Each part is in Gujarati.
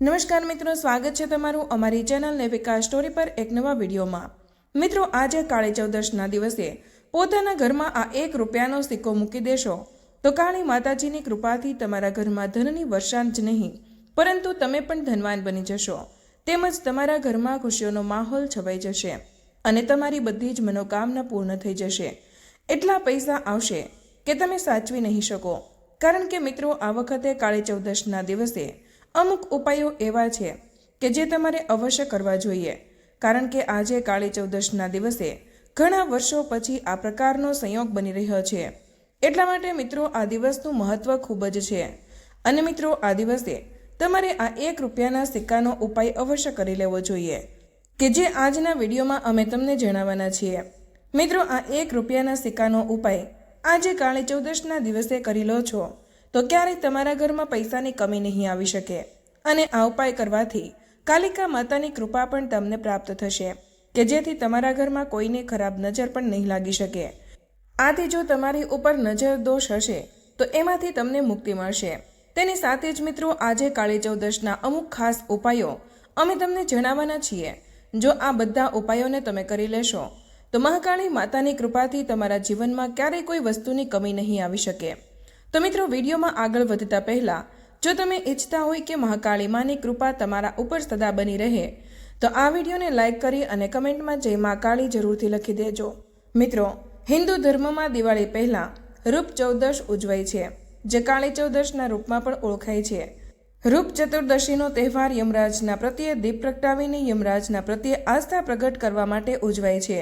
નમસ્કાર મિત્રો, સ્વાગત છે તમારું અમારી ચેનલ વિકાસ સ્ટોરી પર એક નવા વિડીયોમાં. મિત્રો, આજે કાળી ચૌદશના દિવસે પોતાના ઘરમાં આ એક રૂપિયાનો સિક્કો મૂકી દેશો. તો કાળી માતાજીની કૃપાથી તમારા ઘરમાં ધનની વર્ષા જ નહીં, પરંતુ તમે પણ ધનવાન બની જશો. તેમજ તમારા ઘરમાં ખુશીઓનો માહોલ છવાઈ જશે અને તમારી બધી જ મનોકામના પૂર્ણ થઈ જશે. એટલા પૈસા આવશે કે તમે સાચવી નહીં શકો. કારણ કે મિત્રો, આ વખતે કાળી ચૌદશના દિવસે અમુક ઉપાયો એવા છે કે જે તમારે અવશ્ય કરવા જોઈએ. કારણ કે આજે કાળી ચૌદશના દિવસે ઘણા વર્ષો પછી આ પ્રકારનો સંયોગ બની રહ્યો છે. એટલા માટે મિત્રો આ દિવસનું મહત્વ ખૂબ જ છે. અને મિત્રો આ દિવસે તમારે આ એક રૂપિયાના સિક્કાનો ઉપાય અવશ્ય કરી લેવો જોઈએ, કે જે આજના વિડીયોમાં અમે તમને જણાવવાના છીએ. મિત્રો આ એક રૂપિયાના સિક્કાનો ઉપાય આજે કાળી ચૌદશના દિવસે કરી લો છો. તો ક્યારેય તમારા ઘરમાં પૈસાની કમી નહીં આવી શકે. અને આ ઉપાય કરવાથી કાલિકા માતાની કૃપા પણ તમને પ્રાપ્ત થશે, કે જેથી તમારા ઘરમાં કોઈને ખરાબ નજર પણ નહીં લાગી શકે. આથી જો તમારી ઉપર નજર દોષ હશે, તો એમાંથી તમને મુક્તિ મળશે. તેની સાથે જ મિત્રો, આજે કાળી ચૌદશના અમુક ખાસ ઉપાયો અમે તમને જણાવવાના છીએ. જો આ બધા ઉપાયોને તમે કરી લેશો, તો મહાકાળી માતાની કૃપાથી તમારા જીવનમાં ક્યારેય કોઈ વસ્તુની કમી નહીં આવી શકે. તો મિત્રો, વિડીયોમાં આગળ વધતા પહેલા, જો તમે ઈચ્છતા હોય કે મહાકાળી માની કૃપા તમારા ઉપર સદા બની રહે, તો આ વિડીયોને લાઈક કરી અને કમેન્ટમાં જય મહાકાળી જરૂરથી લખી દેજો. મિત્રો, હિન્દુ ધર્મમાં દિવાળી પહેલા રૂપ ચૌદશ ઉજવાય છે, જે કાળી ચૌદશના રૂપમાં પણ ઓળખાય છે. રૂપ ચતુર્દશીનો તહેવાર યમરાજના પ્રત્યે દીપ પ્રગટાવીને યમરાજના પ્રત્યે આસ્થા પ્રગટ કરવા માટે ઉજવાય છે.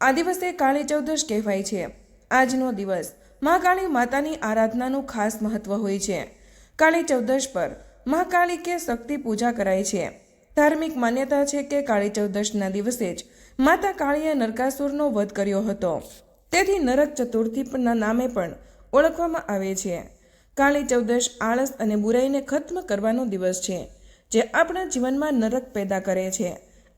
આ દિવસે કાળી ચૌદશ કહેવાય છે. આજનો દિવસ મહાકાળી માતાની આરાધનાનું ખાસ મહત્વ હોય છે. કાળી ચૌદશ પર મહાકાળી કે શક્તિ પૂજા કરાય છે. ધાર્મિક માન્યતા છે કે કાળી ચૌદશના દિવસે જ માતા કાળીએ નરકાસુરનો વધ કર્યો હતો. તેથી નરક ચતુર્થીના નામે પણ ઓળખવામાં આવે છે. કાળી ચૌદશ આળસ અને બુરાઈને ખત્મ કરવાનો દિવસ છે, જે આપણા જીવનમાં નરક પેદા કરે છે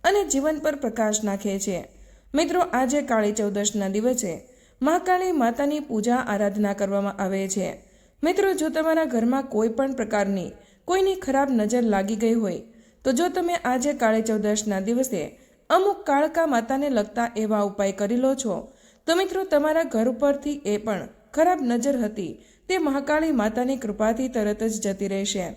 અને જીવન પર પ્રકાશ નાખે છે. મિત્રો, આજે કાળી ચૌદશના દિવસે મહાકાળી માતાની પૂજા આરાધના કરવામાં આવે છે. મિત્રો, જો તમારા ઘરમાં કોઈ પણ પ્રકારની કોઈની ખરાબ નજર લાગી ગઈ હોય, તો જો તમે આજે કાળી ચૌદશના દિવસે અમુક કાળકા માતાને લગતા એવા ઉપાય કરી લો છો, તો મિત્રો, તમારા ઘર ઉપરથી એ પણ ખરાબ નજર હતી તે મહાકાળી માતાની કૃપાથી તરત જ જતી રહેશે.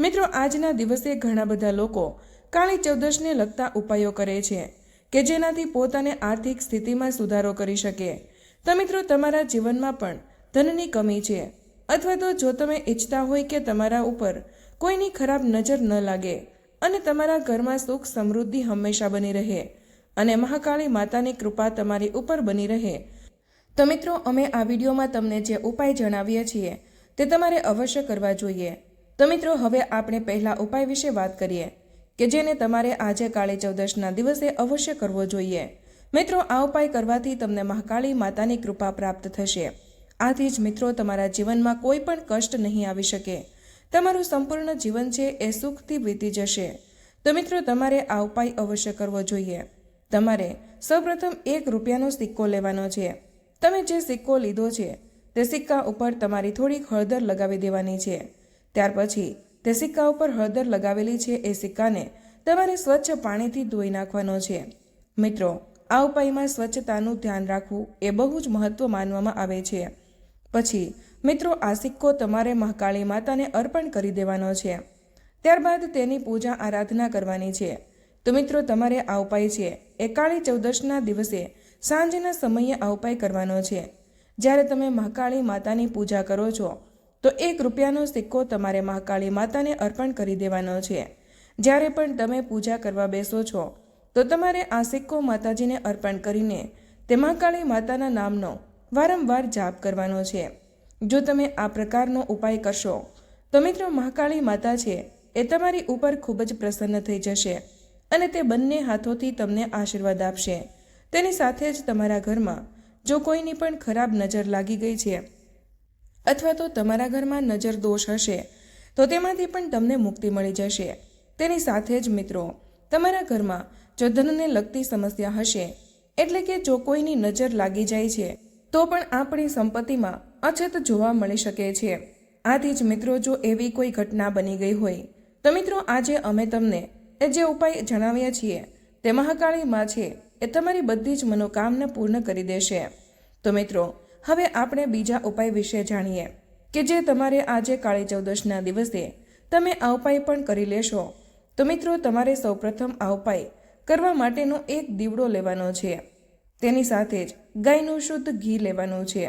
મિત્રો, આજના દિવસે ઘણા બધા લોકો કાળી ચૌદશને લગતા ઉપાયો કરે છે કે જેનાથી પોતાને આર્થિક સ્થિતિમાં સુધારો કરી શકે. તો મિત્રો, તમારા જીવનમાં પણ ધનની કમી છે. અથવા તો જો તમે ઈચ્છતા હોય કે તમારા ઉપર કોઈની ખરાબ નજર ન લાગે અને તમારા ઘરમાં સુખ સમૃદ્ધિ હંમેશા બની રહે અને મહાકાળી માતાની કૃપા તમારી ઉપર બની રહે, તો મિત્રો, અમે આ વિડીયોમાં તમને જે ઉપાય જણાવીએ છીએ તે તમારે અવશ્ય કરવા જોઈએ. તો મિત્રો, હવે આપણે પહેલા ઉપાય વિશે વાત કરીએ કે જેને તમારે આજે કાળી ચૌદશના દિવસે અવશ્ય કરવો જોઈએ. મિત્રો, આ ઉપાય કરવાથી તમને મહાકાળી માતાની કૃપા પ્રાપ્ત થશે. આથી જ મિત્રો, તમારા જીવનમાં કોઈ પણ કષ્ટ નહીં આવી શકે. તમારું સંપૂર્ણ જીવન છે એ સુખથી વીતી જશે. તો મિત્રો, તમારે આ ઉપાય અવશ્ય કરવો જોઈએ. તમારે સૌપ્રથમ એક રૂપિયાનો સિક્કો લેવાનો છે. તમે જે સિક્કો લીધો છે, તે સિક્કા ઉપર તમારી થોડીક હળદર લગાવી દેવાની છે. ત્યાર પછી, તે સિક્કા ઉપર હળદર લગાવેલી છે એ સિક્કાને તમારે સ્વચ્છ પાણીથી ધોઈ નાખવાનો છે. મિત્રો આ ઉપાયમાં સ્વચ્છતાનું ધ્યાન રાખવું એ બહુ જ મહત્વ માનવામાં આવે છે. પછી, મિત્રો, આ સિક્કો તમારે મહાકાળી માતાને અર્પણ કરી દેવાનો છે. ત્યારબાદ તેની પૂજા આરાધના કરવાની છે. તો મિત્રો, તમારે આ ઉપાય છે. એ કાળી ચૌદશના દિવસે સાંજના સમયે આ ઉપાય કરવાનો છે. જ્યારે તમે મહાકાળી માતાની પૂજા કરો છો, તો એક રૂપિયાનો સિક્કો તમારે મહાકાળી માતાને અર્પણ કરી દેવાનો છે. જ્યારે પણ તમે પૂજા કરવા બેસો છો તો તમારે આ સિક્કો માતાજીને અર્પણ કરીને તે મહાકાળી માતાના નામનો વારંવાર જાપ કરવાનો છે. જો તમે આ પ્રકારનો ઉપાય કરશો, તો મિત્રો મહાકાળી માતા છે એ તમારી ઉપર ખૂબ જ પ્રસન્ન થઈ જશે અને તે બંને હાથોથી તમને આશીર્વાદ આપશે. તેની સાથે જ તમારા ઘરમાં જો કોઈની પણ ખરાબ નજર લાગી ગઈ છે અથવા તો તમારા ઘરમાં નજર દોષ હશે, તો તેમાંથી પણ તમને મુક્તિ મળી જશે. તેની સાથે જ મિત્રો, તમારા ઘરમાં જો ધનને લગતી સમસ્યા હશે. એટલે કે જો કોઈની નજર લાગી જાય છે, તો પણ આપણી સંપત્તિમાં અછત જોવા મળી શકે છે. આથી જ મિત્રો, જો એવી કોઈ ઘટના બની ગઈ હોય, તો મિત્રો, આજે અમે તમને એ જે ઉપાય જણાવ્યા છીએ, તે મહાકાળી માં છે. એ તમારી બધી જ મનોકામના પૂર્ણ કરી દેશે. તો મિત્રો, હવે આપણે બીજા ઉપાય વિશે જાણીએ, કે જે તમારે આજે કાળી ચૌદશના દિવસે તમે આ ઉપાય પણ કરી લેશો. તો મિત્રો, તમારે સૌપ્રથમ આ ઉપાય કરવા માટેનો એક દીવડો લેવાનો છે. તેની સાથે જ ગાયનું શુદ્ધ ઘી લેવાનું છે.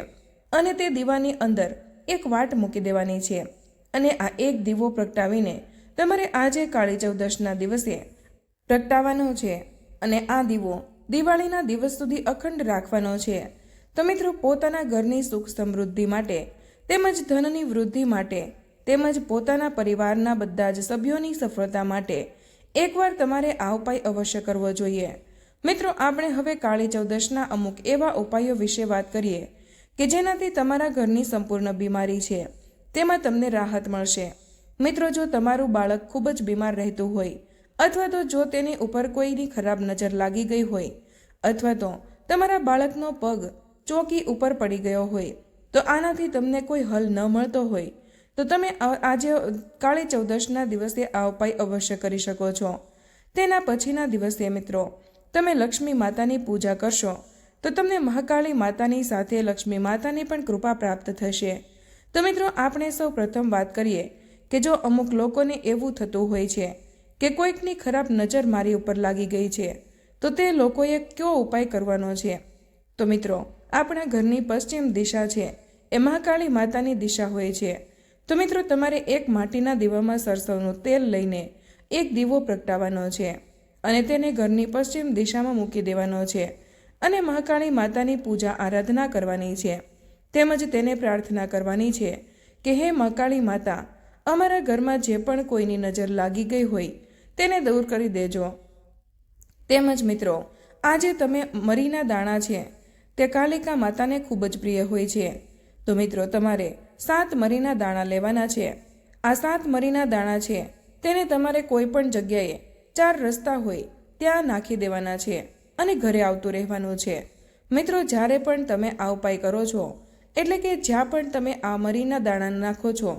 અને તે દીવાની અંદર એક વાટ મૂકી દેવાની છે. અને આ એક દીવો પ્રગટાવીને તમારે આજે કાળી ચૌદશના દિવસે પ્રગટાવવાનો છે. અને આ દીવો દિવાળીના દિવસ સુધી અખંડ રાખવાનો છે. તો મિત્રો, પોતાના ઘરની સુખ સમૃદ્ધિ માટે તેમજ ધનની વૃદ્ધિ માટે તેમજ પોતાના પરિવારના બધા જ સભ્યોની સફળતા માટે એકવાર તમારે આ ઉપાય અવશ્ય કરવો જોઈએ. મિત્રો, આપણે હવે કાળી ચૌદશના અમુક એવા ઉપાયો વિશે વાત કરીએ કે જેનાથી તમારા ઘરની સંપૂર્ણ બીમારી છે. તેમાં તમને રાહત મળશે. મિત્રો, જો તમારું બાળક ખૂબ જ બીમાર રહેતું હોય, અથવા તો જો તેની ઉપર કોઈની ખરાબ નજર લાગી ગઈ હોય, અથવા તો તમારા બાળકનો પગ ચોકી ઉપર પડી ગયો હોય, તો આનાથી તમને કોઈ હલ ન મળતો હોય તો તમે આજે કાળી ચૌદશના દિવસે આ ઉપાય અવશ્ય કરી શકો છો. તેના પછીના દિવસે મિત્રો, તમે લક્ષ્મી માતાની પૂજા કરશો, તો તમને મહાકાળી માતાની સાથે લક્ષ્મી માતાની પણ કૃપા પ્રાપ્ત થશે. તો મિત્રો, આપણે સૌ પ્રથમ વાત કરીએ કે જો અમુક લોકોને એવું થતું હોય છે કે કોઈકની ખરાબ નજર મારી ઉપર લાગી ગઈ છે, તો તે લોકોએ કયો ઉપાય કરવાનો છે? તો મિત્રો, આપણા ઘરની પશ્ચિમ દિશા છે, એ મહાકાળી માતાની દિશા હોય છે. તો મિત્રો, તમારે એક માટીના દીવામાં સરસવનું તેલ લઈને એક દીવો પ્રગટાવવાનો છે અને તેને ઘરની પશ્ચિમ દિશામાં મૂકી દેવાનો છે અને મહાકાળી માતાની પૂજા આરાધના કરવાની છે. તેમજ તેને પ્રાર્થના કરવાની છે કે હે મહાકાળી માતા, અમારા ઘરમાં જે પણ કોઈની નજર લાગી ગઈ હોય તેને દૂર કરી દેજો. તેમજ મિત્રો, આજે તમે મરીના દાણા છે તે કાલિકા માતાને ખૂબ જ પ્રિય હોય છે. તો મિત્રો, તમારે સાત મરીના દાણા લેવાના છે. આ સાત મરીના દાણા છે. તેને તમારે કોઈ પણ જગ્યાએ ચાર રસ્તા હોય ત્યાં નાખી દેવાના છે અને ઘરે આવતું રહેવાનું છે. મિત્રો, જ્યારે પણ તમે આ ઉપાય કરો છો, એટલે કે જ્યાં પણ તમે આ મરીના દાણા નાખો છો,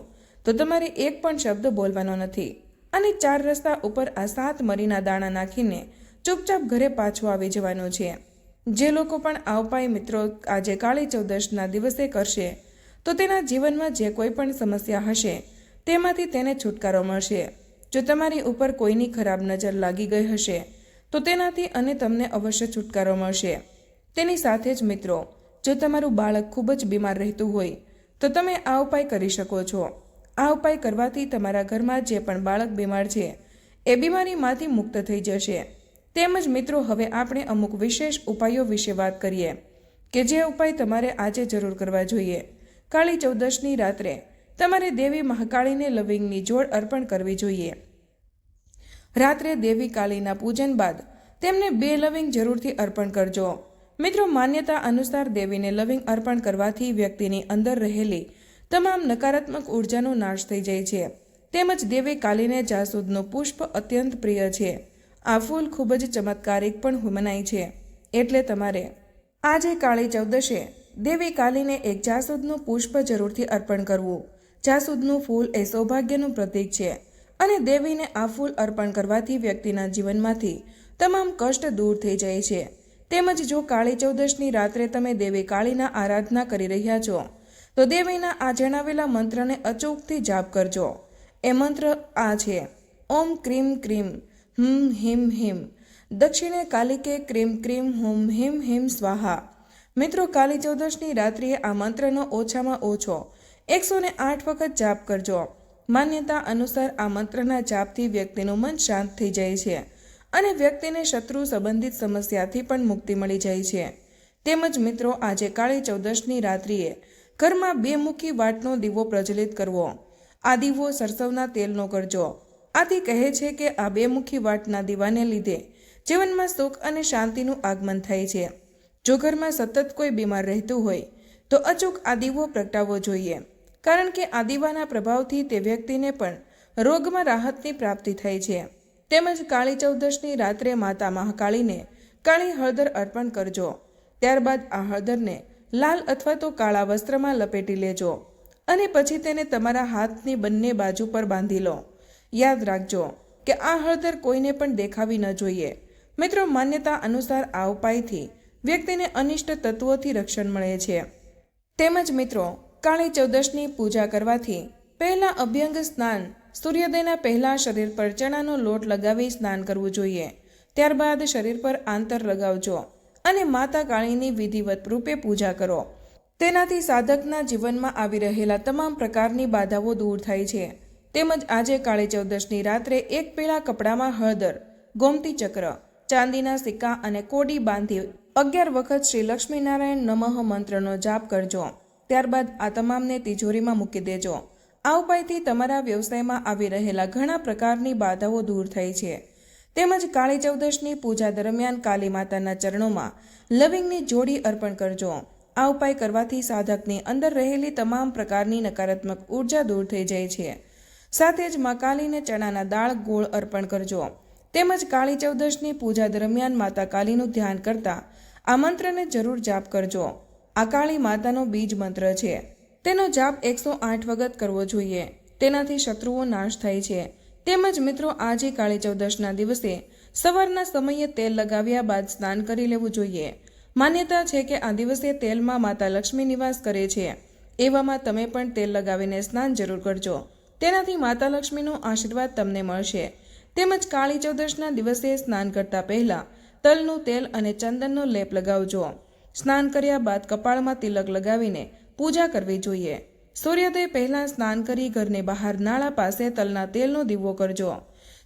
તો તમારે એક પણ શબ્દ બોલવાનો નથી અને ચાર રસ્તા ઉપર આ સાત મરીના દાણા નાખીને ચૂપચાપ ઘરે પાછું આવી જવાનું છે. જે લોકો પણ આ ઉપાય મિત્રો આજે કાળી ચૌદશના દિવસે કરશે, તો તેના જીવનમાં જે કોઈ પણ સમસ્યા હશે, તેમાંથી તેને છુટકારો મળશે. જો તમારી ઉપર કોઈની ખરાબ નજર લાગી ગઈ હશે, તો તેનાથી અને તમને અવશ્ય છુટકારો મળશે. તેની સાથે જ મિત્રો, જો તમારું બાળક ખૂબ જ બીમાર રહેતું હોય, તો તમે આ ઉપાય કરી શકો છો. આ ઉપાય કરવાથી તમારા ઘરમાં જે પણ બાળક બીમાર છે, એ બીમારીમાંથી મુક્ત થઈ જશે. તેમજ મિત્રો, હવે આપણે અમુક વિશેષ ઉપાયો વિશે વાત કરીએ કે જે ઉપાય તમારે આજે જરૂર કરવા જોઈએ. કાળી ચૌદશની રાત્રે તમારે દેવી મહાકાળીને લવિંગની જોડ અર્પણ કરવી જોઈએ. રાત્રે દેવી કાળીના પૂજન બાદ તેમને બે લવિંગ જરૂરથી અર્પણ કરજો. મિત્રો, માન્યતા અનુસાર દેવીને લવિંગ અર્પણ કરવાથી વ્યક્તિની અંદર રહેલી તમામ નકારાત્મક ઉર્જાનો નાશ થઈ જાય છે. તેમજ દેવી કાલીને જાસૂદનું પુષ્પ અત્યંત પ્રિય છે. આ ફૂલ ખૂબ જ ચમત્કારિક પણ મનાય છે. એટલે તમારે આજે કાળી ચૌદશે, દેવી કાલીને એક જાસૂદનું પુષ્પ જરૂરથી અર્પણ કરવું. જાસૂદનું ફૂલ એ સૌભાગ્યનું પ્રતીક છે અને દેવીને આ ફૂલ અર્પણ કરવાથી વ્યક્તિના જીવનમાંથી તમામ કષ્ટ દૂર થઈ જાય છે. તેમજ જો કાળી ચૌદશની રાત્રે તમે દેવી કાળીના આરાધના કરી રહ્યા છો, તો દેવીના આ જણાવેલા મંત્રને અચૂકથી જાપ કરજો. એ મંત્ર આ છે, ઓમ ક્રીમ ક્રીમ હમ હિમ હિમ. દક્ષિણે કાલિકે ક્રીમ ક્રીમ, હુમ હિમ હિમ, સ્વાહા. મિત્રો, કાલી ચૌદશની રાત્રિએ આ મંત્રનો ઓછામાં ઓછો એકસો ને આઠ વખત જાપ કરજો. માન્યતા અનુસાર આ મંત્રના જાપથી વ્યક્તિનું મન શાંત થઈ જાય છે અને વ્યક્તિને શત્રુ સંબંધિત સમસ્યાથી પણ મુક્તિ મળી જાય છે. તેમજ મિત્રો, આજે કાળી ચૌદશની રાત્રિએ ઘરમાં બે મુખી વાટનો દીવો પ્રજ્વલિત કરવો. આ દીવો સરસવના તેલનો કરજો. આથી કહે છે કે આ બે મુખી વાટના દીવાને લીધે જીવનમાં સુખ અને શાંતિનું આગમન થાય છે. જો ઘરમાં સતત કોઈ બીમાર રહેતું હોય, તો અચૂક આ દીવો પ્રગટાવવો જોઈએ. કારણ કે આ દીવાના પ્રભાવથી તે વ્યક્તિને પણ રોગમાં રાહતની પ્રાપ્તિ થાય છે. તેમજ કાળી ચૌદશની રાત્રે માતા મહાકાળીને કાળી હળદર અર્પણ કરજો. ત્યારબાદ આ હળદરને લાલ અથવા તો કાળા વસ્ત્રમાં લપેટી લેજો અને પછી તેને તમારા હાથની બંને બાજુ પર બાંધી લો. યાદ રાખજો કે આ હળદર કોઈને પણ દેખાવી ન જોઈએ. મિત્રો, માન્યતા અનુસાર આ ઉપાયથી વ્યક્તિને અનિષ્ટ તત્વોથી રક્ષણ મળે છે. તેમજ મિત્રો, કાળી ચૌદશની પૂજા કરવાથી પહેલા અભ્યંગ સ્નાન, સૂર્યોદયના પહેલા શરીર પર ચણાનો લોટ લગાવી સ્નાન કરવું જોઈએ. ત્યારબાદ શરીર પર આંતર લગાવજો અને માતા કાળીની વિધિવત રૂપે પૂજા કરો. તેનાથી સાધકના જીવનમાં આવી રહેલા તમામ પ્રકારની બાધાઓ દૂર થાય છે. તેમજ આજે કાળી ચૌદશની રાત્રે એક પીળા કપડામાં હળદર, ગોમતી ચક્ર, ચાંદીના સિક્કા અને કોડી બાંધી અગિયાર વખત શ્રી લક્ષ્મીનારાયણ નમઃ મંત્રનો જાપ કરજો. ત્યારબાદ આ તમામને તિજોરીમાં મૂકી દેજો. આ ઉપાયથી તમારા વ્યવસાયમાં આવી રહેલા ઘણા પ્રકારની બાધાઓ દૂર થઈ છે. તેમજ કાળી ચૌદશની પૂજા દરમિયાન કાલી માતાના ચરણોમાં લવિંગની જોડી અર્પણ કરજો. આ ઉપાય કરવાથી સાધકની અંદર રહેલી તમામ પ્રકારની નકારાત્મક ઊર્જા દૂર થઈ જાય છે. સાથે જ મા કાલીને ચણાના દાળ ગોળ અર્પણ કરજો. તેમજ કાળી ચૌદશની પૂજા દરમિયાન માતા કાલીનું ધ્યાન કરતા આ મંત્રને જરૂર જાપ કરજો. આ કાળી માતાનો બીજ મંત્ર છે. તેનો જાપ એકસો આઠ વખત કરવો જોઈએ. તેનાથી શત્રુઓ નાશ થાય છે. તેમજ મિત્રો, આજે કાળી ચૌદશના દિવસે સવારના સમયે તેલ લગાવ્યા બાદ સ્નાન કરી લેવું જોઈએ. માન્યતા છે કે આ દિવસે તેલમાં માતા લક્ષ્મી નિવાસ કરે છે. એવામાં તમે પણ તેલ લગાવીને સ્નાન જરૂર કરજો. તેનાથી માતા લક્ષ્મીનો આશીર્વાદ તમને મળશે. તેમજ કાળી ચૌદશના દિવસે સ્નાન કરતા પહેલા તલનું તેલ અને ચંદનનો લેપ લગાવજો. સ્નાન કર્યા બાદ કપાળમાં તિલક લગાવીને પૂજા કરવી જોઈએ. સૂર્યોદય પહેલાં સ્નાન કરી ઘરની બહાર નાળા પાસે તલના તેલનો દીવો કરજો.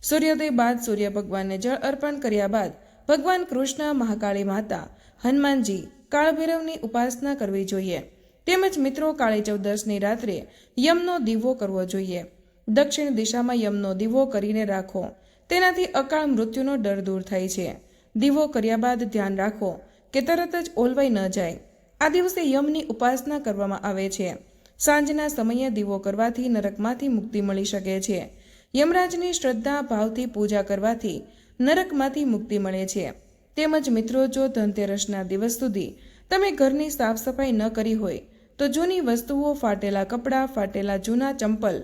સૂર્યોદય બાદ સૂર્ય ભગવાનને જળ અર્પણ કર્યા બાદ ભગવાન કૃષ્ણ, મહાકાળી માતા, હનુમાનજી, કાળભૈરવની ઉપાસના કરવી જોઈએ. તેમજ મિત્રો કાળી ચૌદશની રાત્રે યમનો દીવો કરવો જોઈએ. દક્ષિણ દિશામાં યમનો દીવો કરીને રાખો. તેનાથી અકાળ મૃત્યુનો ડર દૂર થાય છે. દીવો કર્યા બાદ ધ્યાન રાખો કે તરત જ ઓલવાઈ ન જાય. આ દિવસે યમની ઉપાસના કરવામાં આવે છે. સાંજના સમયે દીવો કરવાથી નરકમાંથી મુક્તિ મળી શકે છે. યમરાજની શ્રદ્ધા ભાવથી પૂજા કરવાથી નરકમાંથી મુક્તિ મળે છે. તેમજ મિત્રો, જો ધનતેરસના દિવસ સુધી તમે ઘરની સાફ સફાઈ ન કરી હોય તો જૂની વસ્તુઓ ફાટેલા કપડાં, ફાટેલા જૂના ચંપલ,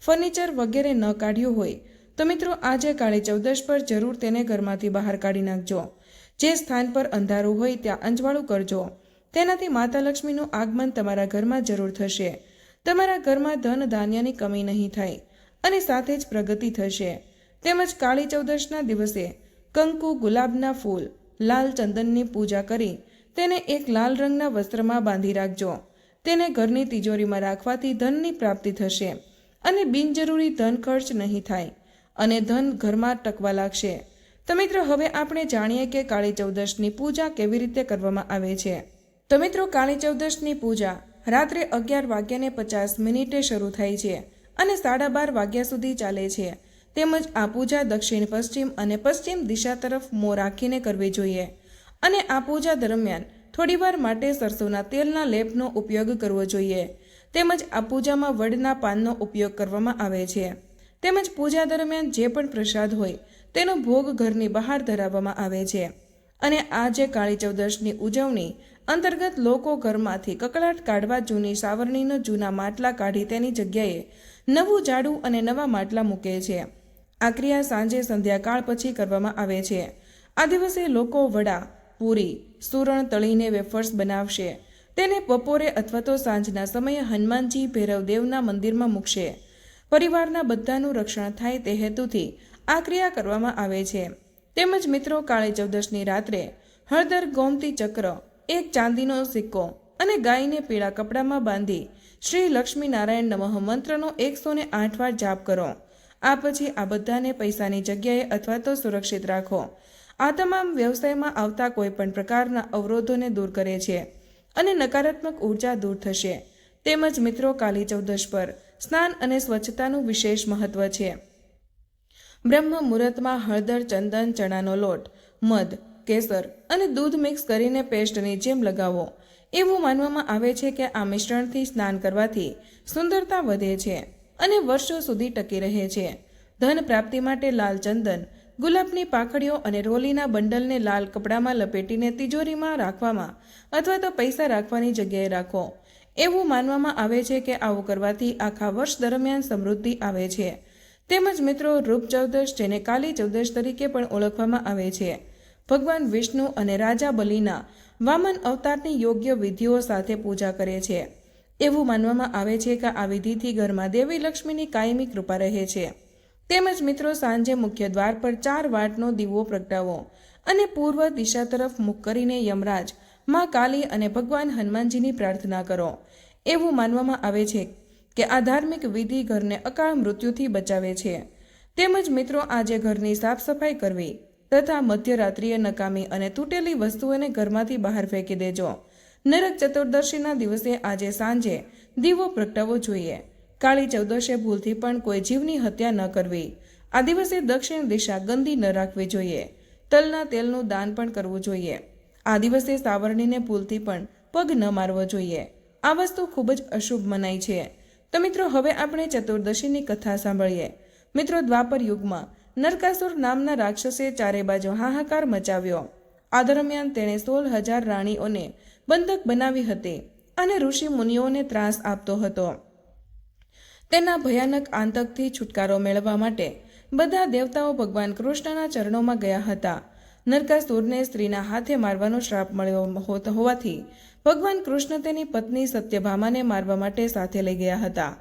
ફર્નિચર વગેરે ન કાઢ્યું હોય, તો મિત્રો આજે કાળી ચૌદશ પર જરૂર તેને ઘરમાંથી બહાર કાઢી નાખજો. જે સ્થાન પર અંધારું હોય ત્યાં અંજવાળું કરજો. તેનાથી માતા લક્ષ્મીનું આગમન તમારા ઘરમાં જરૂર થશે. તમારા ઘરમાં ધન ધાન્યની કમી નહીં થાય અને સાથે જ પ્રગતિ થશે. તેમજ કાળી ચૌદશના દિવસે કંકુ ગુલાબના ફૂલ, લાલ ચંદનની પૂજા કરી તેને એક લાલ રંગના વસ્ત્રમાં બાંધી રાખજો. તેને ઘરની તિજોરીમાં રાખવાથી ધનની પ્રાપ્તિ થશે અને બિનજરૂરી ધન ખર્ચ નહીં થાય અને ધન ઘરમાં ટકવા લાગશે. તો મિત્રો, હવે આપણે જાણીએ કે કાળી ચૌદશની પૂજા કેવી રીતે કરવામાં આવે છે. તો મિત્રો, કાળી ચૌદશની પૂજા રાત્રે અગિયાર વાગ્યાને પચાસ મિનિટે શરૂ થાય છે અને સાડા બાર વાગ્યા સુધી ચાલે છે. તેમજ આ પૂજા દક્ષિણ, પશ્ચિમ અને પશ્ચિમ દિશા તરફ મોં રાખીને કરવી જોઈએ. અને આ પૂજા દરમિયાન થોડીવાર માટે સરસોના તેલના લેપનો ઉપયોગ કરવો જોઈએ. તેમજ આ પૂજામાં વડના પાનનો ઉપયોગ કરવામાં આવે છે. તેમજ પૂજા દરમિયાન જે પણ પ્રસાદ હોય, તેનો ભોગ ઘરની બહાર ધરાવવામાં આવે છે. અને આજે કાળી ચૌદશની ઉજવણી અંતર્ગત લોકો ઘરમાંથી કકળાટ કાઢવા જૂની સાવરણીનો જૂના માટલા કાઢી તેની જગ્યાએ નવું જાડું અને નવા માટલા મૂકે છે. આ ક્રિયા સાંજે સંધ્યાકાળ પછી કરવામાં આવે છે. આ દિવસે લોકો વડા પૂરી સુરણ તળીને વેફર્સ બનાવશે. તેને બપોરે અથવા તો સાંજના સમયે હનુમાનજી ભૈરવદેવના મંદિરમાં મૂકશે. પરિવારના બધાનું રક્ષણ થાય તે હેતુથી આ ક્રિયા કરવામાં આવે છે. તેમજ મિત્રો, કાળી ચૌદશની રાત્રે હળદર, ગોમતી ચક્ર, એક ચાંદીનો સિક્કો અને ગાયને પીળા કપડામાં બાંધી શ્રી લક્ષ્મી નારાયણ નમઃ મંત્રનો એકસો ને આઠ વાર જાપ કરો. આ પછી આ બધાને પૈસાની જગ્યાએ અથવા તો સુરક્ષિત રાખો. આ તમામ વ્યવસાયમાં આવતા કોઈ પણ પ્રકારના અવરોધોને દૂર કરે છે અને નકારાત્મક ઊર્જા દૂર થશે. તેમજ મિત્રો, કાલી ચૌદશ પર સ્નાન અને સ્વચ્છતાનું વિશેષ મહત્વ છે. બ્રહ્મ મુહૂર્તમાં હળદર, ચંદન, ચણાનો લોટ, મધ, કેસર અને દૂધ મિક્સ કરીને પેસ્ટની જેમ લગાવો. એવું માનવામાં આવે છે કે આ મિશ્રણથી સ્નાન કરવાથી સુંદરતા વધે છે અને વર્ષો સુધી ટકી રહે છે. ધન પ્રાપ્તિ માટે લાલ ચંદન ગુલાબની પાંખડીઓ અને રોલીના બંડલને લાલ કપડામાં લપેટીને તિજોરીમાં રાખવામાં અથવા તો પૈસા રાખવાની જગ્યાએ રાખો. એવું માનવામાં આવે છે કે આવું કરવાથી આખા વર્ષ દરમિયાન સમૃદ્ધિ આવે છે. તેમજ મિત્રો, રૂપ ચૌદશ, જેને કાલી ચૌદશ તરીકે પણ ઓળખવામાં આવે છે. ભગવાન વિષ્ણુ અને રાજા બલિના વામન અવતારની યોગ્ય વિધિઓ સાથે પૂજા કરે છે. એવું માનવામાં આવે છે કે આ વિધિથી ઘરમાં દેવી લક્ષ્મીની કાયમી કૃપા રહે છે. તેમજ મિત્રો સાંજે મુખ્ય દ્વાર પર ચાર વાટનો દીવો પ્રગટાવો અને પૂર્વ દિશા તરફ મુખ કરીને યમરાજ, માં કાલી અને ભગવાન હનુમાનજીની પ્રાર્થના કરો. એવું માનવામાં આવે છે કે આ ધાર્મિક વિધિ ઘરને અકાળ મૃત્યુથી બચાવે છે. તેમજ મિત્રો આજે ઘરની સાફ સફાઈ કરવી તથા મધ્યરાત્રિએ નકામી અને તૂટેલી વસ્તુઓને ઘરમાંથી બહાર ફેંકી દેજો. નરક ચતુર્દશીના દિવસે આજે સાંજે દીવો પ્રગટાવવો જોઈએ. કાળી ચૌદશે ભૂલથી પણ કોઈ જીવની હત્યા ન કરવી. આ દિવસે દક્ષિણ દિશા ગંદી ન રાખવી જોઈએ. તલના તેલનું દાન પણ કરવું જોઈએ. આ દિવસે સાવરણીને ભૂલથી પણ પગ ન મારવો જોઈએ. આ વસ્તુ ખૂબ જ અશુભ મનાય છે. તો મિત્રો, હવે આપણે ચતુર્દશીની કથા સાંભળીએ. મિત્રો, દ્વાપર યુગમાં નરકાસુર નામના રાક્ષસે ચારે બાજુ હાહાકાર મચાવ્યો. આ દરમિયાન તેણે સોળ હજાર રાણીઓને બંધક બનાવી હતી અને ઋષિ મુનિઓને ત્રાસ આપતો હતો. તેના ભયાનક આતંકથી છુટકારો મેળવવા માટે બધા દેવતાઓ ભગવાન કૃષ્ણના ચરણોમાં ગયા હતા. નરકાસુરને સ્ત્રીના હાથે મારવાનો શ્રાપ મળ્યો હોત- હોવાથી ભગવાન કૃષ્ણ તેની પત્ની સત્યભામાને મારવા માટે સાથે લઈ ગયા હતા.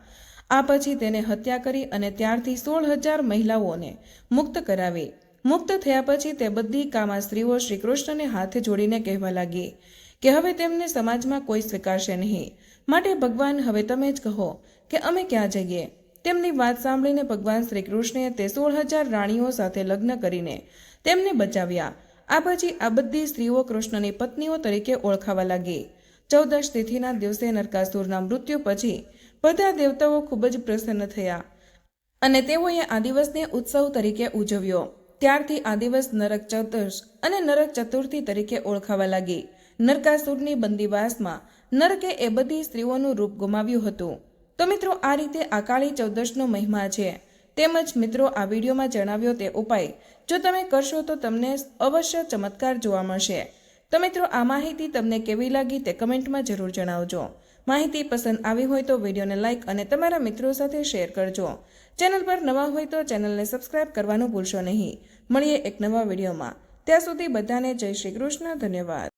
આ પછી તેને હત્યા કરી અને ત્યારથી સોળ હજાર મહિલાઓને મુક્ત કરાવી. મુક્ત થયા પછી તે બધી કામા સ્ત્રીઓ શ્રી કૃષ્ણને હાથે જોડીને કહેવા લાગી કે હવે તેમને સમાજમાં કોઈ સ્વીકારશે નહીં. માટે ભગવાન હવે તમે જ કહો કે અમે ક્યાં જઈએ? તેમની વાત સાંભળીને ભગવાન શ્રી કૃષ્ણે તે સોળ હજાર રાણીઓ સાથે લગ્ન કરીને તેમને બચાવ્યા. આ પછી આ બધી સ્ત્રીઓ કૃષ્ણની પત્નીઓ તરીકે ઓળખાવા લાગી. ચૌદશ તિથિના દિવસે નરકાસુરના મૃત્યુ પછી બધા દેવતાઓ ખૂબ જ પ્રસન્ન થયા અને તેઓએ આ દિવસને ઉત્સવ તરીકે ઉજવ્યો. ત્યારથી આ દિવસ નરક ચતુર્શ અને નરક ચતુર્થી તરીકે ઓળખાવા લાગી. નરકાસુરની બંદીવાસમાં નરકે એ બધી સ્ત્રીઓનું રૂપ ગુમાવ્યું હતું. તો મિત્રો આ રીતે આ કાળી ચૌદશનો મહિમા છે. તેમજ મિત્રો આ વિડીયોમાં જણાવ્યો તે ઉપાય. જો તમે કરશો તો તમને અવશ્ય ચમત્કાર જોવા મળશે. તો મિત્રો આ માહિતી તમને કેવી લાગી તે કમેન્ટમાં જરૂર જણાવજો. માહિતી પસંદ આવી હોય તો વિડીયોને લાઇક અને તમારા મિત્રો સાથે શેર કરજો. ચેનલ પર નવા હોય તો ચેનલને સબસ્ક્રાઇબ કરવાનું ભૂલશો નહીં. મળીએ એક નવા વિડીયોમાં. ત્યાં સુધી બધાને જય શ્રી કૃષ્ણ, ધન્યવાદ.